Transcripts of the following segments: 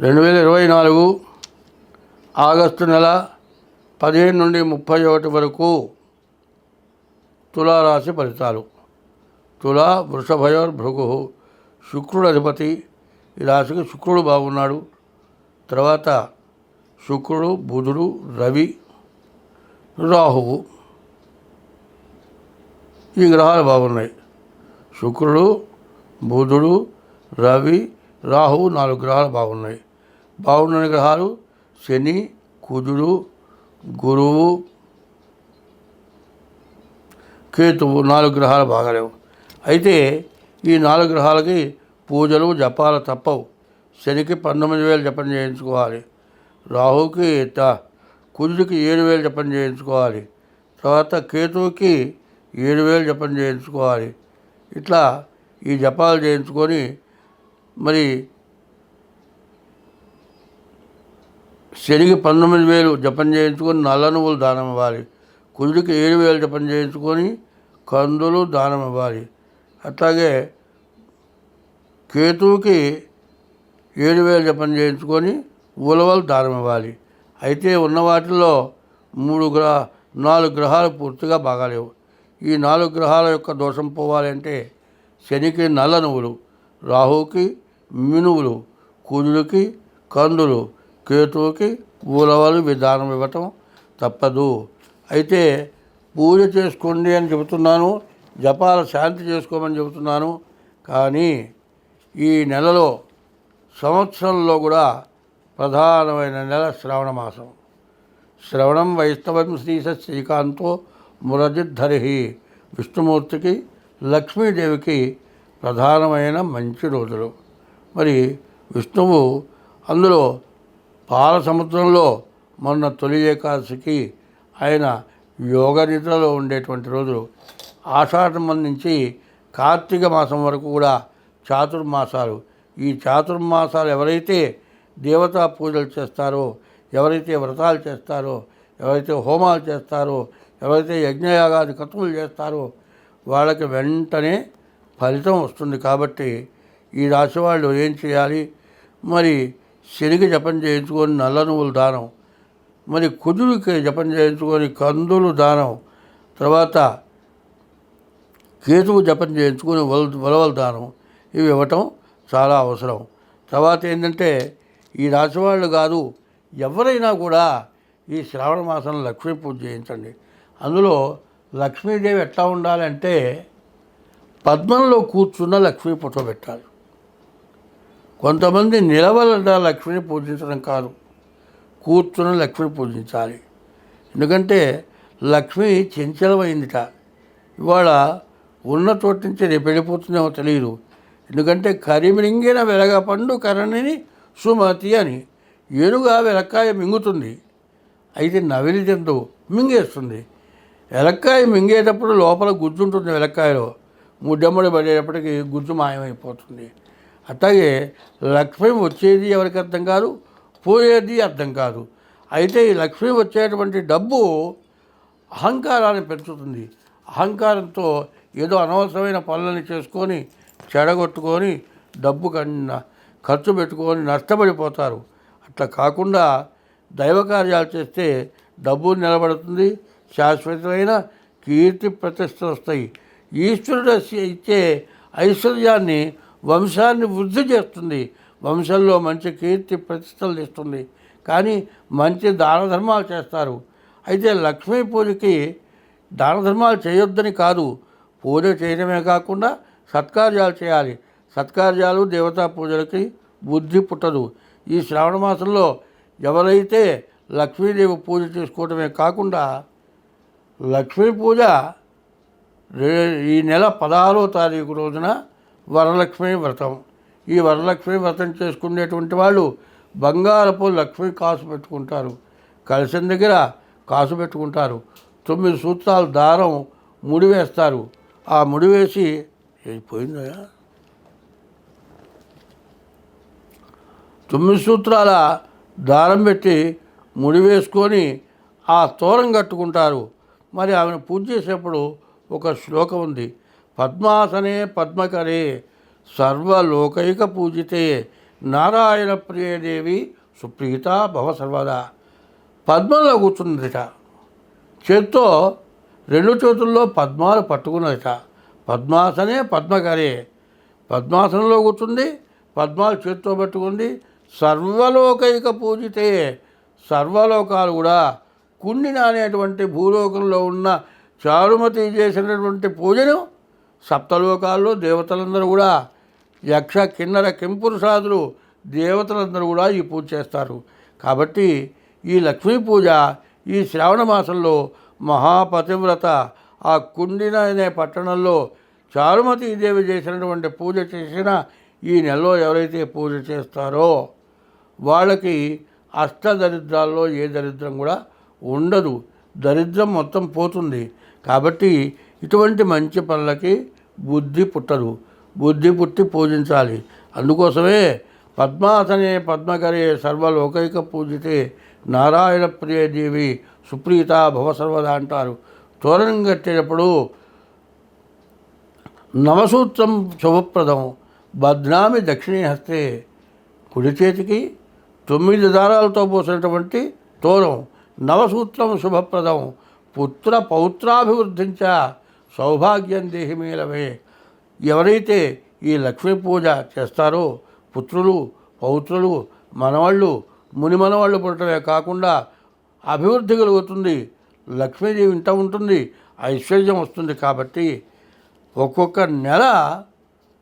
రెండు వేల ఇరవై నాలుగు ఆగస్టు నెల పదిహేను నుండి ముప్పై ఒకటి వరకు తులారాశి ఫలితాలు. తులా వృషభయోర్ భృగు శుక్రుడు అధిపతి. ఈ రాశికి శుక్రుడు బాగున్నాడు. తర్వాత శుక్రుడు బుధుడు రవి రాహువు. ఈ గ్రహాలు బాగున్నాయి. శుక్రుడు బుధుడు రవి రాహువు నాలుగు గ్రహాలు బాగున్నాయి. బాగున్న గ్రహాలు శని కుజుడు గురువు కేతువు నాలుగు గ్రహాలు బాగలేవు. అయితే ఈ నాలుగు గ్రహాలకి పూజలు జపాలు తప్పవు. శనికి పంతొమ్మిది వేలు జపం చేయించుకోవాలి. రాహుకి త- కుజుడికి ఏడు వేలు జపం చేయించుకోవాలి. తర్వాత కేతువుకి ఏడు వేలు జపం చేయించుకోవాలి. ఇట్లా ఈ జపాలు చేయించుకొని మరి శనికి పంతొమ్మిది వేలు జపం చేయించుకొని నల్ల నువ్వులు దానం ఇవ్వాలి. కుజుడికి ఏడు వేలు జపం చేయించుకొని కందులు దానం ఇవ్వాలి. అట్లాగే కేతువుకి ఏడు వేలు జపం చేయించుకొని ఉలవలు దానం ఇవ్వాలి. అయితే ఉన్న వాటిల్లో మూడు గ్రహ నాలుగు గ్రహాలు పూర్తిగా బాగాలేవు. ఈ నాలుగు గ్రహాల యొక్క దోషం పోవాలంటే శనికి నల్ల నువ్వులు రాహువుకి మినువులు కుజుడికి కందులు కేతువుకి పూలవలు విధానం ఇవ్వటం తప్పదు. అయితే పూజ చేసుకోండి అని చెబుతున్నాను జపాల శాంతి చేసుకోమని చెబుతున్నాను. కానీ ఈ నెలలో సంవత్సరంలో కూడా ప్రధానమైన నెల శ్రవణ మాసం. శ్రవణం వైష్ణవం శ్రీశ శ్రీకాంతో మురజిద్ధరి విష్ణుమూర్తికి లక్ష్మీదేవికి ప్రధానమైన మంచి రోజులు. మరి విష్ణువు అందులో పాల సముద్రంలో మొన్న తొలి ఏకాదశికి ఆయన యోగ నిద్రలో ఉండేటువంటి రోజులు ఆషాఢం నుంచి కార్తీక మాసం వరకు కూడా చాతుర్మాసాలు. ఈ చాతుర్మాసాలు ఎవరైతే దేవతా పూజలు చేస్తారో ఎవరైతే వ్రతాలు చేస్తారో ఎవరైతే హోమాలు చేస్తారో ఎవరైతే యజ్ఞయాగాది కతువులు చేస్తారో వాళ్ళకి వెంటనే ఫలితం వస్తుంది. కాబట్టి ఈ రాశి వాళ్ళు ఏం చేయాలి? మరి శనికి జపం చేయించుకొని నల్ల నువ్వులు దానం మరి కుజుడికి జపం చేయించుకొని కందులు దానం తర్వాత కేతువు జపం చేయించుకొని వల వలవల దానం ఇవి ఇవ్వటం చాలా అవసరం. తర్వాత ఏంటంటే ఈ రాశి వాళ్ళు కాదు ఎవరైనా కూడా ఈ శ్రావణ మాసంలో లక్ష్మీ పూజ చేయించండి. అందులో లక్ష్మీదేవి ఎట్లా ఉండాలంటే పద్మంలో కూర్చున్న లక్ష్మీ పుట్టబెట్టాలి కొంతమంది నిలవలడ లక్ష్మిని పూజించడం కాదు కూర్చుని లక్ష్మిని పూజించాలి. ఎందుకంటే లక్ష్మి చెంచలమైందిట. ఇవాళ ఉన్న చోటు నుంచి రేపు వెళ్ళిపోతుందేమో తెలియదు. ఎందుకంటే కరిమిరింగిన వెలగ పండు కరణిని సుమతి అని ఏనుగా వెలక్కాయ మింగుతుంది. అయితే నవిలి జంతువు మింగేస్తుంది. వెలక్కాయ మింగేటప్పుడు లోపల గుజ్జు ఉంటుంది వెలక్కాయలో. ముడ్డమ్మడి పడేటప్పటికి గుజ్జు మాయమైపోతుంది. అట్లాగే లక్ష్మీ వచ్చేది ఎవరికి అర్థం కాదు? పోయేది అర్థం కాదు. అయితే ఈ లక్ష్మి వచ్చేటువంటి డబ్బు అహంకారాన్ని పెంచుతుంది. అహంకారంతో ఏదో అనవసరమైన పనులని చేసుకొని చెడగొట్టుకొని డబ్బు కన్నా ఖర్చు పెట్టుకొని నష్టపడిపోతారు. అట్లా కాకుండా దైవ కార్యాలు చేస్తే డబ్బు నిలబడుతుంది. శాశ్వతమైన కీర్తి ప్రతిష్టలు వస్తాయి. ఈశ్వరుడు ఇచ్చే ఐశ్వర్యాన్ని వంశాన్ని వృద్ధి చేస్తుంది. వంశంలో మంచి కీర్తి ప్రతిష్టలు ఇస్తుంది కానీ మంచి దాన ధర్మాలు చేస్తారు. అయితే లక్ష్మీ పూజకి దాన ధర్మాలు చేయొద్దని కాదు. పూజ చేయడమే కాకుండా సత్కార్యాలు చేయాలి. సత్కార్యాలు దేవతా పూజలకి బుద్ధి పుట్టదు. ఈ శ్రావణ మాసంలో ఎవరైతే లక్ష్మీదేవి పూజ చేసుకోవడమే కాకుండా లక్ష్మీ పూజ ఈ నెల పదహారో తారీఖు రోజున వరలక్ష్మి వ్రతం. ఈ వరలక్ష్మి వ్రతం చేసుకునేటువంటి వాళ్ళు బంగారపు లక్ష్మి కాసు పెట్టుకుంటారు. కలిసిన దగ్గర కాసు పెట్టుకుంటారు. తొమ్మిది సూత్రాలు దారం ముడి వేస్తారు. ఆ ముడి వేసి పోయిందా? తొమ్మిది సూత్రాల దారం పెట్టి ముడి వేసుకొని ఆ తోరం కట్టుకుంటారు. మరి ఆమెను పూజ చేసేప్పుడు ఒక శ్లోకం ఉంది. పద్మాసనే పద్మకరే సర్వలోకైక పూజితే నారాయణ ప్రియదేవి సుప్రీత భవ సర్వదా. పద్మంలో కూర్చున్నదిట. చేత్తో రెండు చేతుల్లో పద్మాలు పట్టుకున్నదిట. పద్మాసనే పద్మకరే. పద్మాసనంలో కూర్చుంది పద్మాలు చేత్తో పట్టుకుంది సర్వలోకైక పూజితే సర్వలోకాలు కూడా కుండిన అనేటువంటి భూలోకంలో ఉన్న చారుమతి చేసినటువంటి పూజను సప్తలోకాల్లో దేవతలందరూ కూడా యక్ష కిన్నర కింపురుషాదులు దేవతలందరూ కూడా ఈ పూజ చేస్తారు. కాబట్టి ఈ లక్ష్మీ పూజ ఈ శ్రావణ మాసంలో మహాపతివ్రత. ఆ కుండిన అనే పట్టణంలో చారుమతి దేవి చేసినటువంటి పూజ చేసిన ఈ నెలలో ఎవరైతే పూజ చేస్తారో వాళ్ళకి అష్టదరిద్రాల్లో ఏ దరిద్రం కూడా ఉండదు. దరిద్రం మొత్తం పోతుంది. కాబట్టి ఇటువంటి మంచి పనులకి బుద్ధి పుట్టదు. బుద్ధి పుట్టి పూజించాలి. అందుకోసమే పద్మాసనే పద్మకరే సర్వలోకైక పూజితే నారాయణ ప్రియదేవి సుప్రీత భవ సర్వదా అంటారు. తోరణం కట్టేటప్పుడు నవసూత్రం శుభప్రదం. బద్నామి దక్షిణ హస్తే కుడి చేతికి తొమ్మిది దారాలతో పోసినటువంటి తోరం నవసూత్రం శుభప్రదం. పుత్ర పౌత్రాభివృద్ధించ సౌభాగ్యం దేహిమేలవే ఎవరైతే ఈ లక్ష్మీ పూజ చేస్తారో పుత్రులు పౌత్రులు మనవాళ్ళు ముని మనవాళ్ళు పుట్టడమే కాకుండా అభివృద్ధి కలుగుతుంది. లక్ష్మీదేవి ఇంట ఉంటుంది ఐశ్వర్యం వస్తుంది కాబట్టి ఒక్కొక్క నెల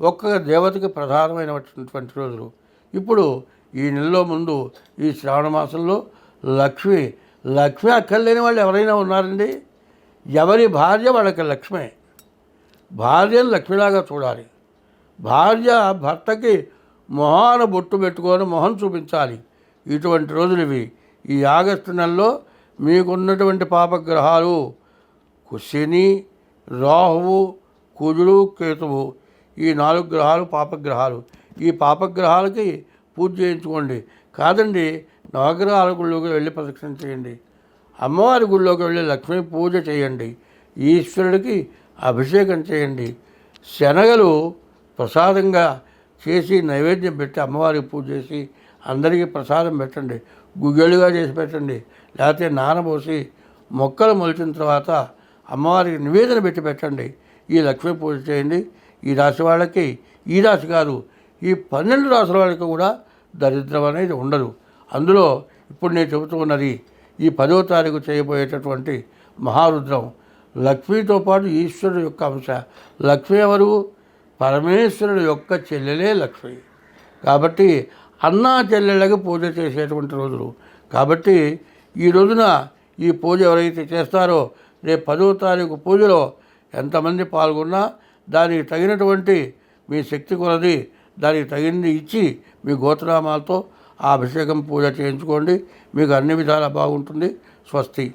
ఒక్కొక్క దేవతకి ప్రధానమైనటువంటి రోజులు. ఇప్పుడు ఈ నెలలో ముందు ఈ శ్రావణ మాసంలో లక్ష్మి లక్ష్మి అక్కర్లేని వాళ్ళు ఎవరైనా ఉన్నారండి? ఎవరి భార్య వాళ్ళకి లక్ష్మే. భార్యను లక్ష్మిలాగా చూడాలి. భార్య భర్తకి మొహాన బొట్టు పెట్టుకొని మొహం చూపించాలి. ఇటువంటి రోజులు ఇవి. ఈ ఆగస్టు నెలలో మీకున్నటువంటి పాపగ్రహాలు శని రాహువు కుజుడు కేతువు. ఈ నాలుగు గ్రహాలు పాపగ్రహాలు. ఈ పాపగ్రహాలకి పూజ చేయించుకోండి. కాదండి నవగ్రహాల గుళ్ళోకి వెళ్ళి ప్రదక్షిణ చేయండి. అమ్మవారి గుళ్ళోకి వెళ్ళి లక్ష్మీ పూజ చేయండి ఈశ్వరుడికి అభిషేకం చేయండి. శనగలు ప్రసాదంగా చేసి నైవేద్యం పెట్టి అమ్మవారికి పూజ చేసి అందరికీ ప్రసాదం పెట్టండి. గుగ్గిళ్ళుగా చేసి పెట్టండి. లేకపోతే నానబోసి మొక్కలు మొలిచిన తర్వాత అమ్మవారికి నివేదన పెట్టి పెట్టండి. ఈ లక్ష్మీ పూజ చేయండి. ఈ రాశి వాళ్ళకి ఈ రాశి కాదు ఈ పన్నెండు రాసుల వాళ్ళకి కూడా దరిద్రం అనేది ఉండదు. అందులో ఇప్పుడు నేను చెబుతూ ఉన్నది ఈ పదో తారీఖు చేయబోయేటటువంటి మహారుద్రం లక్ష్మితో పాటు ఈశ్వరుడు యొక్క అంశ. లక్ష్మి ఎవరు? పరమేశ్వరుడు యొక్క చెల్లెలే లక్ష్మి. కాబట్టి అన్నా చెల్లెళ్ళకి పూజ చేసేటువంటి రోజులు. కాబట్టి ఈ రోజున ఈ పూజ ఎవరైతే చేస్తారో రేపు పదో తారీఖు పూజలో ఎంతమంది పాల్గొన్నా దానికి తగినటువంటి మీ శక్తి కొలది దానికి తగినది ఇచ్చి మీ గోత్రనామాలతో ఆ అభిషేకం పూజ చేయించుకోండి. మీకు అన్ని విధాలా బాగుంటుంది. స్వస్తి.